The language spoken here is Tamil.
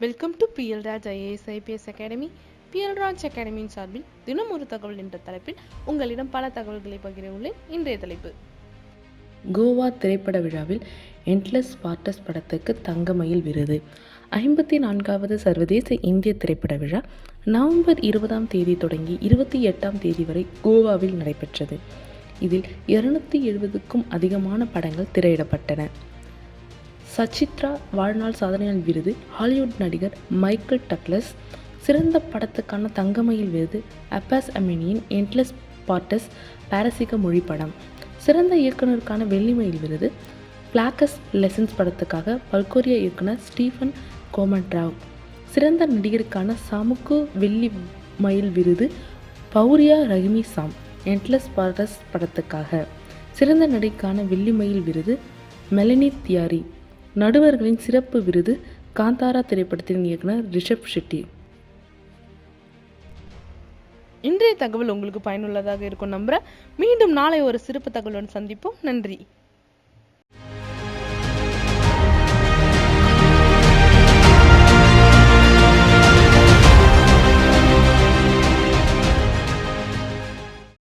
Welcome to PL Raj IAS IPS academy PL Raj அகாடமியின் சார்பில் தினம் ஒரு தகவல் என்ற தலைப்பில் உங்களிடம் பல தகவல்களை பகிர உள்ளேன். இன்றைய தலைப்பு. கோவா திரைப்பட விழாவில் என்ட்லஸ் ஸ்பார்டஸ் படத்துக்கு தங்கமயில் விருது. ஐம்பத்தி நான்காவது சர்வதேச இந்திய திரைப்பட விழா நவம்பர் இருபதாம் தேதி தொடங்கி இருபத்தி எட்டாம் தேதி வரை கோவாவில் நடைபெற்றது. இதில் இருநூத்தி எழுபதுக்கும் அதிகமான படங்கள் திரையிடப்பட்டன. சச்சித்ரா வாழ்நாள் சாதனையாளர் விருது. ஹாலிவுட் நடிகர் மைக்கேல் டக்ளஸ் சிறந்த படத்துக்கான தங்கமயில் விருது. அப்பாஸ் அமினியின் என்ட்லெஸ் பார்ட்டஸ் பாரசீக மொழி படம். சிறந்த இயக்குனருக்கான வெள்ளிமயில் விருது. பிளாக்கஸ் லெசன்ஸ் படத்துக்காக பல்கோரிய இயக்குனர் ஸ்டீஃபன் கோமன்ட்ராவ் சிறந்த நடிகருக்கான சாமுக்கு வெள்ளி மயில் விருது பௌரியா ரஹிமி சாம். என்ட்லெஸ் பார்ட்டஸ் படத்துக்காக சிறந்த நடிகைக்கான வெள்ளி மயில் விருது மெலனி தியாரி. நடுவர்களின் சிறப்பு விருது காந்தாரா திரைப்படத்தின் இயக்குனர் ரிஷப் ஷெட்டி. இன்றைய தகவல் உங்களுக்கு பயனுள்ளதாக இருக்கும் நம்புகிறேன் மீண்டும் நாளை ஒரு சிறப்பு தகவலுடன் சந்திப்போம். நன்றி.